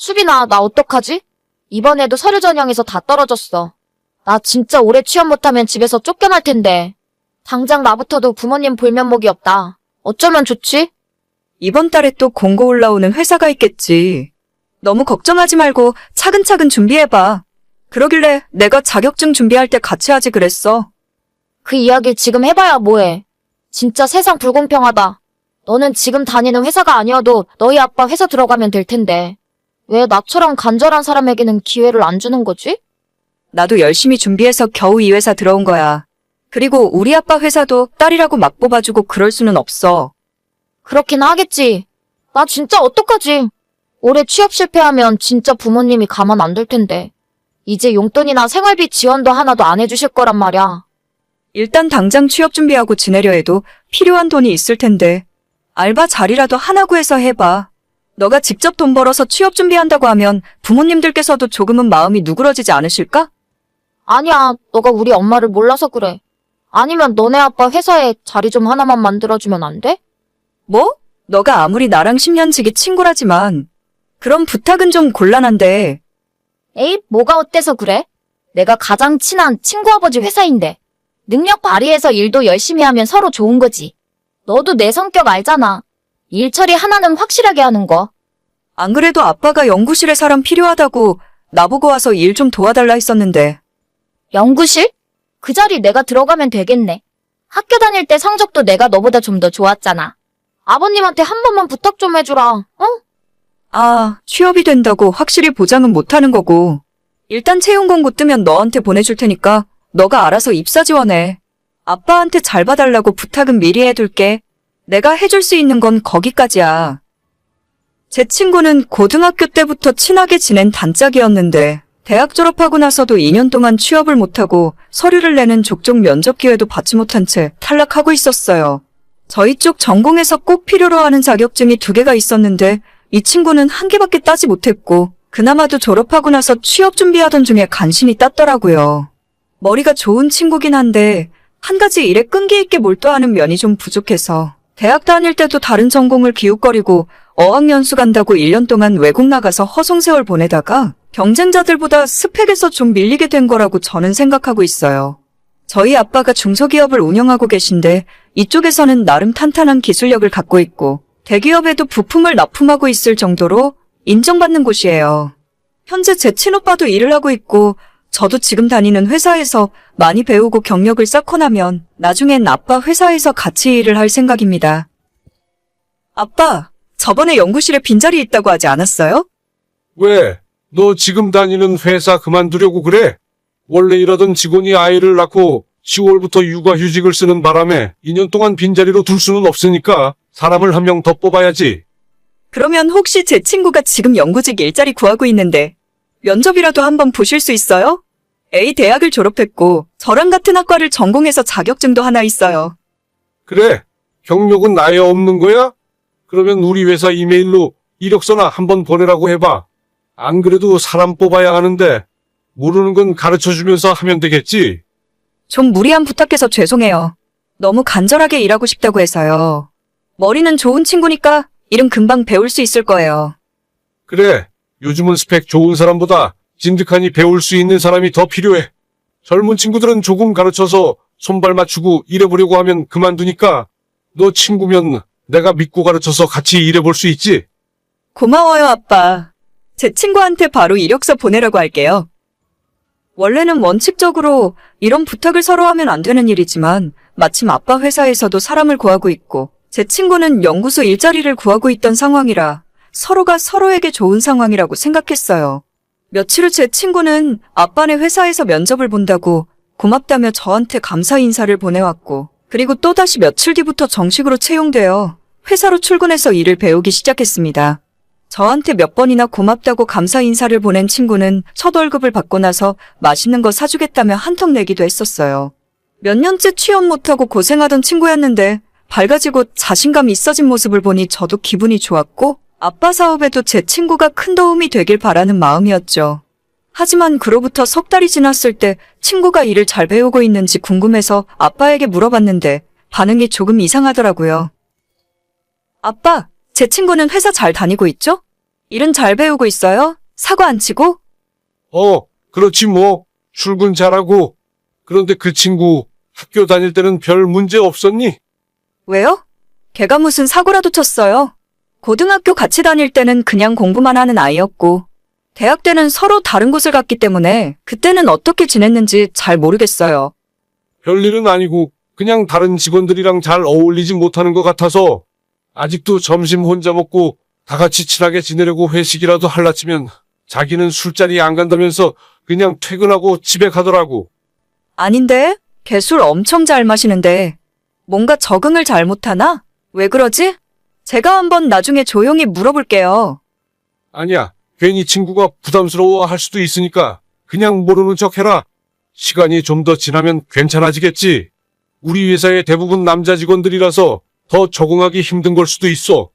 수빈아, 나 어떡하지? 이번에도 서류 전형에서 다 떨어졌어. 나 진짜 올해 취업 못하면 집에서 쫓겨날 텐데. 당장 나부터도 부모님 볼 면목이 없다. 어쩌면 좋지? 이번 달에 또 공고 올라오는 회사가 있겠지. 너무 걱정하지 말고 차근차근 준비해봐. 그러길래 내가 자격증 준비할 때 같이 하지 그랬어. 그 이야기 지금 해봐야 뭐해. 진짜 세상 불공평하다. 너는 지금 다니는 회사가 아니어도 너희 아빠 회사 들어가면 될 텐데. 왜 나처럼 간절한 사람에게는 기회를 안 주는 거지? 나도 열심히 준비해서 겨우 이 회사 들어온 거야. 그리고 우리 아빠 회사도 딸이라고 막 뽑아주고 그럴 수는 없어. 그렇긴 하겠지. 나 진짜 어떡하지? 올해 취업 실패하면 진짜 부모님이 가만 안 둘 텐데. 이제 용돈이나 생활비 지원도 하나도 안 해주실 거란 말이야. 일단 당장 취업 준비하고 지내려 해도 필요한 돈이 있을 텐데. 알바 자리라도 하나 구해서 해봐. 너가 직접 돈 벌어서 취업 준비한다고 하면 부모님들께서도 조금은 마음이 누그러지지 않으실까? 아니야, 너가 우리 엄마를 몰라서 그래. 아니면 너네 아빠 회사에 자리 좀 하나만 만들어주면 안 돼? 뭐? 너가 아무리 나랑 10년 지기 친구라지만 그런 부탁은 좀 곤란한데 에이, 뭐가 어때서 그래? 내가 가장 친한 친구 아버지 회사인데. 능력 발휘해서 일도 열심히 하면 서로 좋은 거지. 너도 내 성격 알잖아. 일 처리 하나는 확실하게 하는 거. 안 그래도 아빠가 연구실에 사람 필요하다고 나보고 와서 일 좀 도와달라 했었는데 연구실? 그 자리 내가 들어가면 되겠네. 학교 다닐 때 성적도 내가 너보다 좀 더 좋았잖아. 아버님한테 한 번만 부탁 좀 해주라, 어? 아, 취업이 된다고 확실히 보장은 못하는 거고 일단 채용 공고 뜨면 너한테 보내줄 테니까 너가 알아서 입사 지원해. 아빠한테 잘 봐달라고 부탁은 미리 해둘게. 내가 해줄 수 있는 건 거기까지야. 제 친구는 고등학교 때부터 친하게 지낸 단짝이었는데 대학 졸업하고 나서도 2년 동안 취업을 못하고 서류를 내는 족족 면접 기회도 받지 못한 채 탈락하고 있었어요. 저희 쪽 전공에서 꼭 필요로 하는 자격증이 두 개가 있었는데 이 친구는 한 개밖에 따지 못했고 그나마도 졸업하고 나서 취업 준비하던 중에 간신히 땄더라고요. 머리가 좋은 친구긴 한데 한 가지 일에 끈기 있게 몰두하는 면이 좀 부족해서 대학 다닐 때도 다른 전공을 기웃거리고 어학연수 간다고 1년 동안 외국 나가서 허송세월 보내다가 경쟁자들보다 스펙에서 좀 밀리게 된 거라고 저는 생각하고 있어요. 저희 아빠가 중소기업을 운영하고 계신데 이쪽에서는 나름 탄탄한 기술력을 갖고 있고 대기업에도 부품을 납품하고 있을 정도로 인정받는 곳이에요. 현재 제 친오빠도 일을 하고 있고 저도 지금 다니는 회사에서 많이 배우고 경력을 쌓고 나면 나중엔 아빠 회사에서 같이 일을 할 생각입니다. 아빠, 저번에 연구실에 빈자리 있다고 하지 않았어요? 왜? 너 지금 다니는 회사 그만두려고 그래? 원래 일하던 직원이 아이를 낳고 10월부터 육아휴직을 쓰는 바람에 2년 동안 빈자리로 둘 수는 없으니까 사람을 한 명 더 뽑아야지. 그러면 혹시 제 친구가 지금 연구직 일자리 구하고 있는데 면접이라도 한번 보실 수 있어요? A 대학을 졸업했고 저랑 같은 학과를 전공해서 자격증도 하나 있어요. 그래. 경력은 아예 없는 거야? 그러면 우리 회사 이메일로 이력서나 한번 보내라고 해봐. 안 그래도 사람 뽑아야 하는데 모르는 건 가르쳐 주면서 하면 되겠지. 좀 무리한 부탁해서 죄송해요. 너무 간절하게 일하고 싶다고 해서요. 머리는 좋은 친구니까 일은 금방 배울 수 있을 거예요. 그래. 요즘은 스펙 좋은 사람보다 진득하니 배울 수 있는 사람이 더 필요해. 젊은 친구들은 조금 가르쳐서 손발 맞추고 일해보려고 하면 그만두니까 너 친구면 내가 믿고 가르쳐서 같이 일해볼 수 있지. 고마워요, 아빠. 제 친구한테 바로 이력서 보내라고 할게요. 원래는 원칙적으로 이런 부탁을 서로 하면 안 되는 일이지만 마침 아빠 회사에서도 사람을 구하고 있고 제 친구는 연구소 일자리를 구하고 있던 상황이라 서로가 서로에게 좋은 상황이라고 생각했어요. 며칠 후 제 친구는 아빠네 회사에서 면접을 본다고 고맙다며 저한테 감사 인사를 보내왔고 그리고 또다시 며칠 뒤부터 정식으로 채용되어 회사로 출근해서 일을 배우기 시작했습니다. 저한테 몇 번이나 고맙다고 감사 인사를 보낸 친구는 첫 월급을 받고 나서 맛있는 거 사주겠다며 한턱 내기도 했었어요. 몇 년째 취업 못하고 고생하던 친구였는데 밝아지고 자신감 있어진 모습을 보니 저도 기분이 좋았고 아빠 사업에도 제 친구가 큰 도움이 되길 바라는 마음이었죠. 하지만 그로부터 석 달이 지났을 때 친구가 일을 잘 배우고 있는지 궁금해서 아빠에게 물어봤는데 반응이 조금 이상하더라고요. 아빠, 제 친구는 회사 잘 다니고 있죠? 일은 잘 배우고 있어요? 사고 안 치고? 어, 그렇지 뭐. 출근 잘하고. 그런데 그 친구 학교 다닐 때는 별 문제 없었니? 왜요? 걔가 무슨 사고라도 쳤어요. 고등학교 같이 다닐 때는 그냥 공부만 하는 아이였고, 대학 때는 서로 다른 곳을 갔기 때문에 그때는 어떻게 지냈는지 잘 모르겠어요. 별일은 아니고 그냥 다른 직원들이랑 잘 어울리지 못하는 것 같아서 아직도 점심 혼자 먹고 다 같이 친하게 지내려고 회식이라도 할라치면 자기는 술자리 안 간다면서 그냥 퇴근하고 집에 가더라고. 아닌데? 걔 술 엄청 잘 마시는데 뭔가 적응을 잘못하나? 왜 그러지? 제가 한번 나중에 조용히 물어볼게요. 아니야. 괜히 친구가 부담스러워 할 수도 있으니까 그냥 모르는 척 해라. 시간이 좀 더 지나면 괜찮아지겠지. 우리 회사의 대부분 남자 직원들이라서 더 적응하기 힘든 걸 수도 있어.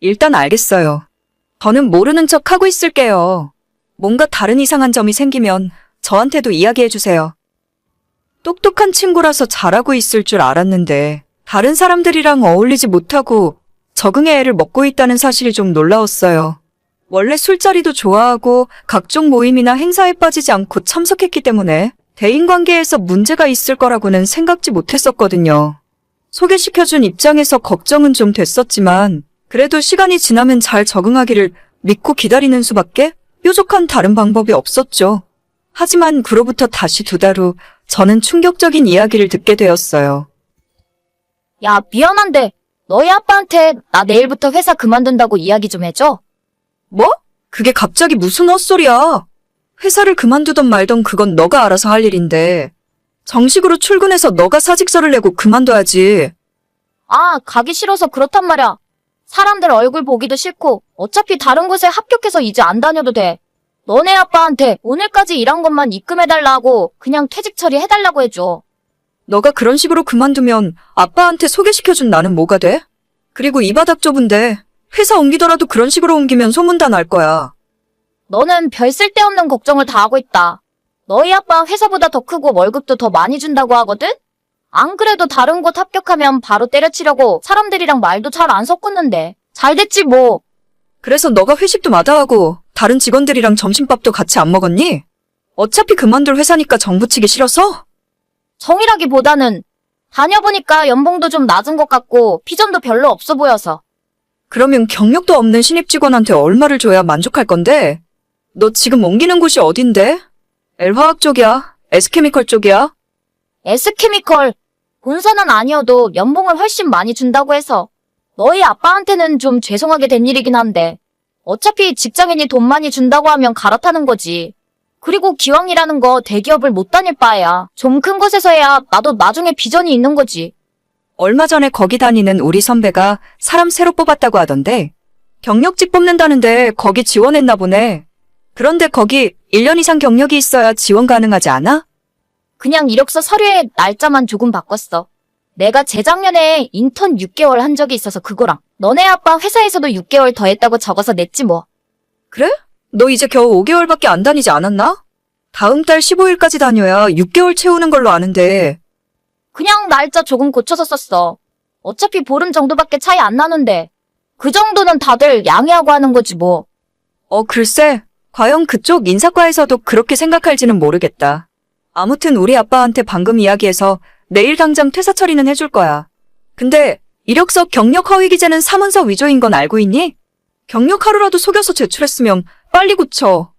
일단 알겠어요. 저는 모르는 척 하고 있을게요. 뭔가 다른 이상한 점이 생기면 저한테도 이야기해 주세요. 똑똑한 친구라서 잘하고 있을 줄 알았는데 다른 사람들이랑 어울리지 못하고 적응의 애를 먹고 있다는 사실이 좀 놀라웠어요. 원래 술자리도 좋아하고 각종 모임이나 행사에 빠지지 않고 참석했기 때문에 대인관계에서 문제가 있을 거라고는 생각지 못했었거든요. 소개시켜준 입장에서 걱정은 좀 됐었지만 그래도 시간이 지나면 잘 적응하기를 믿고 기다리는 수밖에 뾰족한 다른 방법이 없었죠. 하지만 그로부터 다시 두 달 후 저는 충격적인 이야기를 듣게 되었어요. 야, 미안한데 너희 아빠한테 나 내일부터 회사 그만둔다고 이야기 좀 해줘. 뭐? 그게 갑자기 무슨 헛소리야? 회사를 그만두던 말던 그건 너가 알아서 할 일인데 정식으로 출근해서 너가 사직서를 내고 그만둬야지. 아, 가기 싫어서 그렇단 말이야. 사람들 얼굴 보기도 싫고 어차피 다른 곳에 합격해서 이제 안 다녀도 돼. 너네 아빠한테 오늘까지 일한 것만 입금해달라고 그냥 퇴직 처리해달라고 해줘. 너가 그런 식으로 그만두면 아빠한테 소개시켜준 나는 뭐가 돼? 그리고 이 바닥 좁은데 회사 옮기더라도 그런 식으로 옮기면 소문 다 날 거야. 너는 별 쓸데없는 걱정을 다 하고 있다. 너희 아빠 회사보다 더 크고 월급도 더 많이 준다고 하거든? 안 그래도 다른 곳 합격하면 바로 때려치려고 사람들이랑 말도 잘 안 섞었는데. 잘 됐지 뭐. 그래서 너가 회식도 마다하고 다른 직원들이랑 점심밥도 같이 안 먹었니? 어차피 그만둘 회사니까 정부치기 싫어서? 정이라기보다는 다녀보니까 연봉도 좀 낮은 것 같고 피전도 별로 없어 보여서. 그러면 경력도 없는 신입 직원한테 얼마를 줘야 만족할 건데? 너 지금 옮기는 곳이 어딘데? L화학 쪽이야? S케미컬 쪽이야? S케미컬 본사는 아니어도 연봉을 훨씬 많이 준다고 해서 너희 아빠한테는 좀 죄송하게 된 일이긴 한데 어차피 직장인이 돈 많이 준다고 하면 갈아타는 거지. 그리고 기왕이라는 거 대기업을 못 다닐 바에야 좀 큰 곳에서 해야 나도 나중에 비전이 있는 거지. 얼마 전에 거기 다니는 우리 선배가 사람 새로 뽑았다고 하던데 경력직 뽑는다는데 거기 지원했나 보네. 그런데 거기 1년 이상 경력이 있어야 지원 가능하지 않아? 그냥 이력서 서류에 날짜만 조금 바꿨어. 내가 재작년에 인턴 6개월 한 적이 있어서 그거랑 너네 아빠 회사에서도 6개월 더 했다고 적어서 냈지 뭐. 그래? 너 이제 겨우 5개월밖에 안 다니지 않았나? 다음 달 15일까지 다녀야 6개월 채우는 걸로 아는데 그냥 날짜 조금 고쳐서 썼어. 어차피 보름 정도밖에 차이 안 나는데. 그 정도는 다들 양해하고 하는 거지 뭐. 어, 글쎄. 과연 그쪽 인사과에서도 그렇게 생각할지는 모르겠다. 아무튼 우리 아빠한테 방금 이야기해서 내일 당장 퇴사 처리는 해줄 거야. 근데 이력서 경력 허위 기재는 사문서 위조인 건 알고 있니? 경력 하루라도 속여서 제출했으면 빨리 고쳐.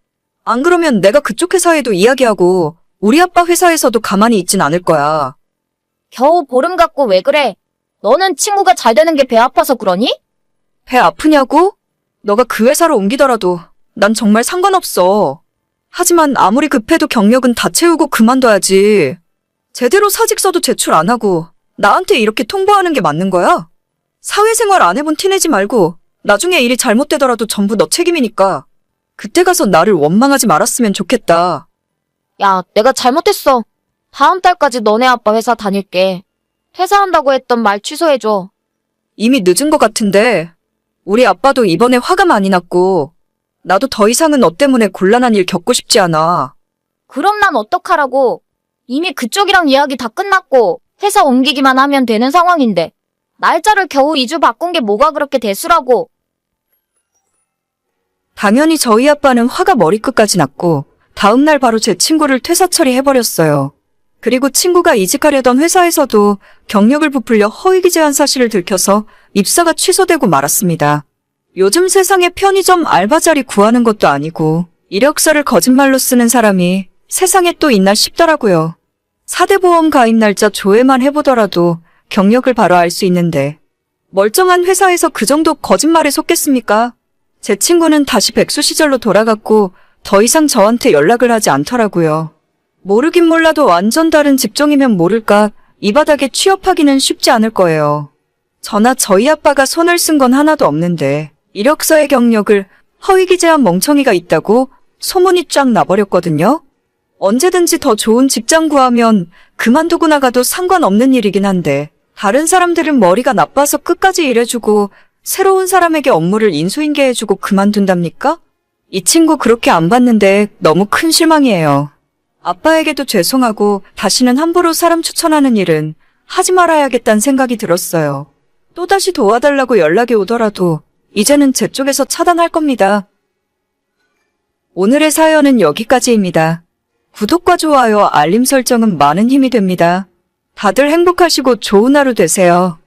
안 그러면 내가 그쪽 회사에도 이야기하고 우리 아빠 회사에서도 가만히 있진 않을 거야. 겨우 보름 갖고 왜 그래? 너는 친구가 잘 되는 게 배 아파서 그러니? 배 아프냐고? 너가 그 회사로 옮기더라도 난 정말 상관없어. 하지만 아무리 급해도 경력은 다 채우고 그만둬야지. 제대로 사직서도 제출 안 하고 나한테 이렇게 통보하는 게 맞는 거야? 사회생활 안 해본 티내지 말고 나중에 일이 잘못되더라도 전부 너 책임이니까 그때 가서 나를 원망하지 말았으면 좋겠다. 야, 내가 잘못했어. 다음 달까지 너네 아빠 회사 다닐게. 퇴사한다고 했던 말 취소해줘. 이미 늦은 것 같은데 우리 아빠도 이번에 화가 많이 났고 나도 더 이상은 너 때문에 곤란한 일 겪고 싶지 않아. 그럼 난 어떡하라고. 이미 그쪽이랑 이야기 다 끝났고 회사 옮기기만 하면 되는 상황인데. 날짜를 겨우 2주 바꾼 게 뭐가 그렇게 대수라고. 당연히 저희 아빠는 화가 머리끝까지 났고 다음날 바로 제 친구를 퇴사 처리해버렸어요. 그리고 친구가 이직하려던 회사에서도 경력을 부풀려 허위 기재한 사실을 들켜서 입사가 취소되고 말았습니다. 요즘 세상에 편의점 알바 자리 구하는 것도 아니고 이력서를 거짓말로 쓰는 사람이 세상에 또 있나 싶더라고요. 4대 보험 가입 날짜 조회만 해보더라도 경력을 바로 알 수 있는데 멀쩡한 회사에서 그 정도 거짓말에 속겠습니까? 제 친구는 다시 백수 시절로 돌아갔고 더 이상 저한테 연락을 하지 않더라고요. 모르긴 몰라도 완전 다른 직종이면 모를까 이 바닥에 취업하기는 쉽지 않을 거예요. 저나 저희 아빠가 손을 쓴 건 하나도 없는데 이력서의 경력을 허위 기재한 멍청이가 있다고 소문이 쫙 나버렸거든요. 언제든지 더 좋은 직장 구하면 그만두고 나가도 상관없는 일이긴 한데 다른 사람들은 머리가 나빠서 끝까지 일해주고 새로운 사람에게 업무를 인수인계해주고 그만둔답니까? 이 친구 그렇게 안 봤는데 너무 큰 실망이에요. 아빠에게도 죄송하고 다시는 함부로 사람 추천하는 일은 하지 말아야겠다는 생각이 들었어요. 또다시 도와달라고 연락이 오더라도 이제는 제 쪽에서 차단할 겁니다. 오늘의 사연은 여기까지입니다. 구독과 좋아요, 알림 설정은 많은 힘이 됩니다. 다들 행복하시고 좋은 하루 되세요.